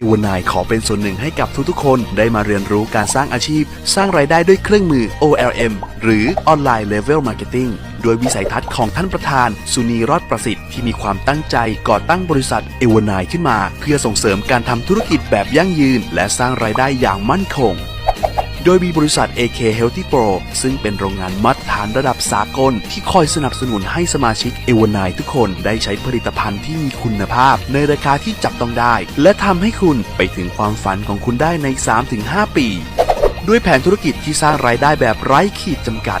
เอวานายขอเป็นส่วนหนึ่งให้กับทุกๆคนได้มาเรียนรู้การสร้างอาชีพ สร้างรายได้ด้วยเครื่องมือ OLM หรือ Online Level Marketing โดยวิสัยทัศน์ของท่านประธาน สุนีรอดประสิทธิ์ที่มีความตั้งใจก่อตั้งบริษัทเอวานายขึ้นมา เพื่อส่งเสริมการทำธุรกิจแบบยั่งยืน และสร้างรายได้อย่างมั่นคง โดยมีบริษัท AK Healthy Pro ซึ่งเป็นโรงงานมาตรฐานระดับสากล ที่คอยสนับสนุนให้สมาชิกเอวานายทุกคนได้ใช้ผลิตภัณฑ์ที่มีคุณภาพ ในราคาที่จับต้องได้ และทำให้คุณไปถึงความฝันของคุณได้ใน 3-5 ปี ด้วยแผนธุรกิจที่สร้างรายได้แบบไร้ขีดจำกัด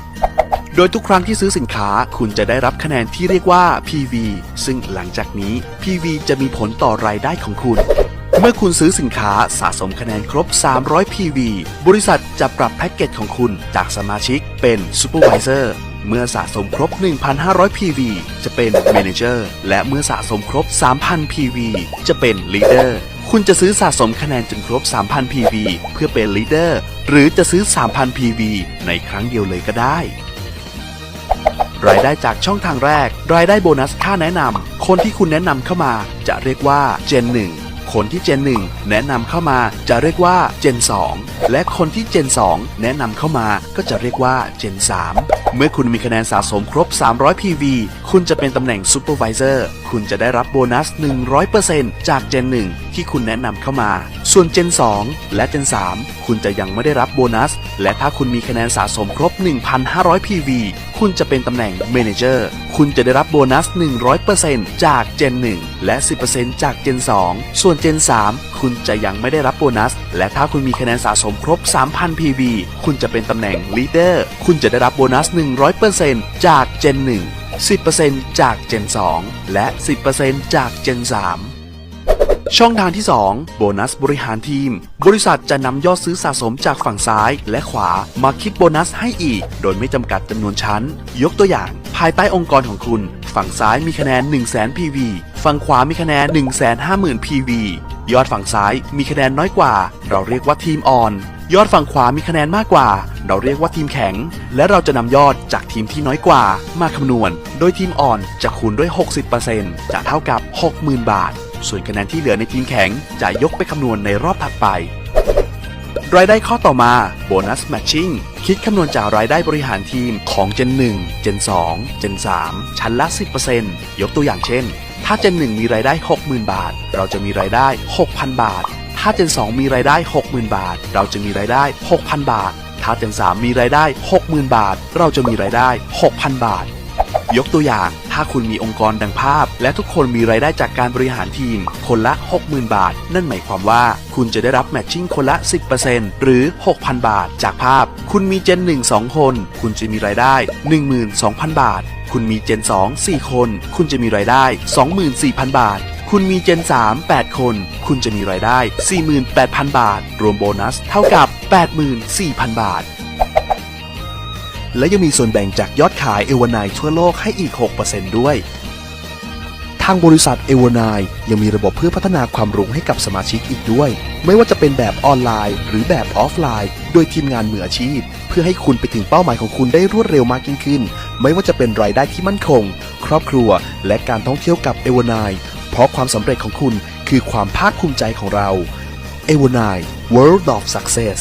โดยทุกครั้งที่ซื้อสินค้าคุณจะได้รับคะแนนที่เรียกว่า PV ซึ่งหลังจากนี้ PV จะมีผลต่อรายได้ของคุณ เมื่อคุณซื้อสินค้าสะสมคะแนนครบ 300 PV บริษัทจะปรับแพ็กเกจของคุณจากสมาชิกเป็น Supervisor เมื่อสะสมครบ 1,500 PV จะเป็น Manager และเมื่อสะสมครบ 3,000 PV จะเป็น Leader คุณจะซื้อสะสมคะแนนจนครบ 3,000 PV เพื่อเป็น Leader หรือจะซื้อ 3,000 PV ในครั้งเดียวเลยก็ได้ รายได้จากช่องทางแรก รายได้โบนัสค่าแนะนำคนที่คุณแนะนำเข้ามาจะเรียกว่า Gen 1คนที่ Gen 1 แนะนำเข้ามาจะเรียกว่า Gen 2 และคนที่ Gen 2 แนะนำเข้ามาก็จะเรียกว่า Gen 3 เมื่อคุณมีคะแนนสะสมครบ 300 PV คุณจะเป็นตำแหน่ง Supervisor คุณจะได้รับโบนัส 100%จาก Gen 1 ที่คุณแนะนำเข้ามา ส่วน Gen 2 และ Gen 3 คุณจะยังไม่ได้รับโบนัส และถ้าคุณมีคะแนนสะสมครบ 1,500 PV คุณจะเป็นตำแหน่ง Manager คุณจะได้รับโบนัส 100%จาก Gen 1 และ 10%จาก Gen 2 ส่วน Gen 3 คุณจะยังไม่ได้รับโบนัส และถ้าคุณมีคะแนนสะสมครบ 3,000 PV คุณจะเป็นตำแหน่ง Leader คุณจะได้รับโบนัส 100%จาก Gen 1 10%จาก Gen 2 และ 10%จาก Gen 3 ช่องทางที่ 2 โบนัสบริหารทีม บริษัทจะนำยอดซื้อสะสมจากฝั่งซ้ายและขวามาคิดโบนัสให้อีก โดยไม่จำกัดจำนวนชั้น ยกตัวอย่าง ภายใต้องค์กรของคุณ ฝั่งซ้ายมีคะแนน 1 0 0 0 0 PV ฝั่งขวามีคะแนน 1 5 0 0 0 0 PV ยอดฝั่งซ้ายมีคะแนนน้อยกว่า เราเรียกว่าทีมอ่อน ยอดฝั่งขวามีคะแนนมากกว่า เราเรียกว่าทีมแข็ง และเราจะนำยอดจากทีมที่น้อยกว่า มาคำนวณ โดยทีมอ่อนจะคูณด้วย 60%จะเท่ากับ 60,000 บาท ส่วนคะแนนที่เหลือในทีมแข็งจะยกไปคำนวณในรอบถัดไป รายได้ข้อต่อมาโบนัสแมทชิ่งคิดคำนวณจากรายได้บริหารทีมของ Gen 1 Gen 2 Gen 3 ชั้นละ 10%ยกตัวอย่างเช่น ถ้า Gen 1 มีรายได้ 60,000 บาท เราจะมีรายได้ 6,000 บาท ถ้า Gen 2 มีรายได้ 60,000 บาท เราจะมีรายได้ 6,000 บาท ถ้า Gen 3 มีรายได้ 60,000 บาท เราจะมีรายได้ 6,000 บาท ยกตัวอย่าง ถ้าคุณมีองค์กรดังภาพ และทุกคนมีรายได้จากการบริหารทีม คนละ 60,000 บาท นั่นหมายความว่าคุณจะได้รับแมทชิ่งคนละ 10%หรือ 6,000 บาท จากภาพ คุณมีเจน 1 2 คน คุณจะมีรายได้ 12,000 บาท คุณมีเจน 2 4 คน คุณจะมีรายได้ 24,000 บาทคุณมีเจน 3 8 คน คุณจะมีรายได้ 48,000 บาท รวมโบนัสเท่ากับ 84,000 บาท และยังมีส่วนแบ่งจากยอดขายเอวานายทั่วโลกให้อีก 6%ด้วย ทางบริษัทเอวานายยังมีระบบเพื่อพัฒนาความรู้ให้กับสมาชิกอีกด้วย ไม่ว่าจะเป็นแบบออนไลน์ หรือแบบออฟไลน์ โดยทีมงานมืออาชีพ เพื่อให้คุณไปถึงเป้าหมายของคุณได้รวดเร็วมากยิ่งขึ้น ไม่ว่าจะเป็นรายได้ที่มั่นคง ครอบครัว และการท่องเที่ยวกับเอวานายเพราะความสำเร็จของคุณคือความภาคภูมิใจของเราเอวานาย World of Success